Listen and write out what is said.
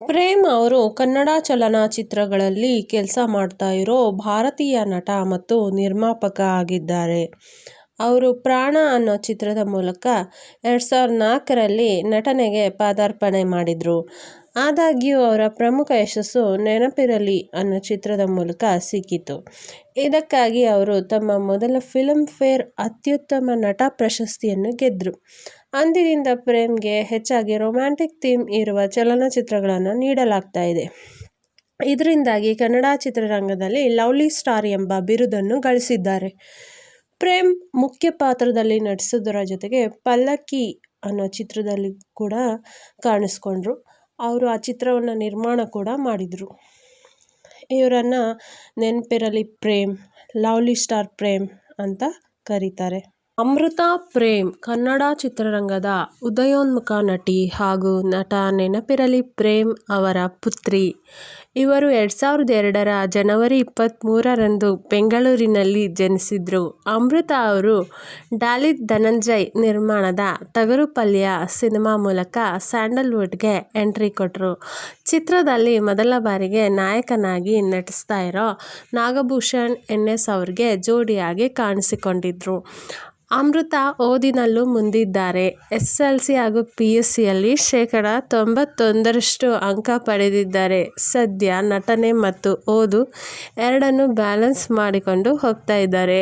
ಪ್ರೇಮ್ ಅವರು ಕನ್ನಡ ಚಲನಚಿತ್ರಗಳಲ್ಲಿ ಕೆಲಸ ಮಾಡ್ತಾ ಇರೋ ಭಾರತೀಯ ನಟ ಮತ್ತು ನಿರ್ಮಾಪಕ ಆಗಿದ್ದಾರೆ. ಅವರು ಪ್ರಾಣ ಅನ್ನೋ ಚಿತ್ರದ ಮೂಲಕ ಎರಡು ಸಾವಿರದ ನಾಲ್ಕರಲ್ಲಿ ನಟನೆಗೆ ಪಾದಾರ್ಪಣೆ ಮಾಡಿದರು. ಆದಾಗ್ಯೂ ಅವರ ಪ್ರಮುಖ ಯಶಸ್ಸು ನೆನಪಿರಲಿ ಅನ್ನೋ ಚಿತ್ರದ ಮೂಲಕ ಸಿಕ್ಕಿತು. ಇದಕ್ಕಾಗಿ ಅವರು ತಮ್ಮ ಮೊದಲ ಫಿಲ್ಮ್ ಫೇರ್ ಅತ್ಯುತ್ತಮ ನಟ ಪ್ರಶಸ್ತಿಯನ್ನು ಗೆದ್ದರು ಅಂದಿನಿಂದ ಪ್ರೇಮ್ಗೆ ಹೆಚ್ಚಾಗಿ ರೊಮ್ಯಾಂಟಿಕ್ ಥೀಮ್ ಇರುವ ಚಲನಚಿತ್ರಗಳನ್ನು ನೀಡಲಾಗ್ತಾ ಇದೆ. ಇದರಿಂದಾಗಿ ಕನ್ನಡ ಚಿತ್ರರಂಗದಲ್ಲಿ ಲವ್ಲಿ ಸ್ಟಾರ್ ಎಂಬ ಬಿರುದನ್ನು ಗಳಿಸಿದ್ದಾರೆ. ಪ್ರೇಮ್ ಮುಖ್ಯ ಪಾತ್ರದಲ್ಲಿ ನಟಿಸೋದರ ಜೊತೆಗೆ ಪಲ್ಲಕ್ಕಿ ಅನ್ನೋ ಚಿತ್ರದಲ್ಲಿ ಕೂಡ ಕಾಣಿಸ್ಕೊಂಡ್ರು. ಅವರು ಆ ಚಿತ್ರವನ್ನು ನಿರ್ಮಾಣ ಕೂಡ ಮಾಡಿದರು. ಇವರನ್ನು ನೆನಪಿರಲಿ ಪ್ರೇಮ್, ಲವ್ಲಿ ಸ್ಟಾರ್ ಪ್ರೇಮ್ ಅಂತ ಕರೀತಾರೆ. ಅಮೃತಾ ಪ್ರೇಮ್, ಕನ್ನಡ ಚಿತ್ರರಂಗದ ಉದಯೋನ್ಮುಖ ನಟಿ ಹಾಗೂ ನಟ ನೆನಪಿರಲಿ ಪ್ರೇಮ್ ಅವರ ಪುತ್ರಿ. ಇವರು ಎರಡು ಸಾವಿರದ ಎರಡರ ಜನವರಿ ಇಪ್ಪತ್ತ್ಮೂರರಂದು ಬೆಂಗಳೂರಿನಲ್ಲಿ ಜನಿಸಿದ್ರು. ಅಮೃತಾ ಅವರು ಡಾಲಿತ್ ಧನಂಜಯ್ ನಿರ್ಮಾಣದ ತಗರುಪಲ್ಯ ಸಿನಿಮಾ ಮೂಲಕ ಸ್ಯಾಂಡಲ್ವುಡ್ಗೆ ಎಂಟ್ರಿ ಕೊಟ್ಟರು ಚಿತ್ರದಲ್ಲಿ ಮೊದಲ ಬಾರಿಗೆ ನಾಯಕನಾಗಿ ನಟಿಸ್ತಾ ಇರೋ ನಾಗಭೂಷಣ್ ಎನ್ ಎಸ್ ಅವ್ರಿಗೆ ಜೋಡಿಯಾಗಿ ಕಾಣಿಸಿಕೊಂಡಿದ್ರು. ಅಮೃತಾ ಓದಿನಲ್ಲೂ ಮುಂದಿದ್ದಾರೆ. ಎಸ್ ಎಲ್ ಸಿ ಹಾಗೂ ಪಿ ಯು ಸಿಯಲ್ಲಿ ಶೇಕಡ ತೊಂಬತ್ತೊಂದರಷ್ಟು ಅಂಕ ಪಡೆದಿದ್ದಾರೆ. ಸದ್ಯ ನಟನೆ ಮತ್ತು ಓದು ಎರಡನ್ನೂ ಬ್ಯಾಲೆನ್ಸ್ ಮಾಡಿಕೊಂಡು ಹೋಗ್ತಾ ಇದ್ದಾರೆ.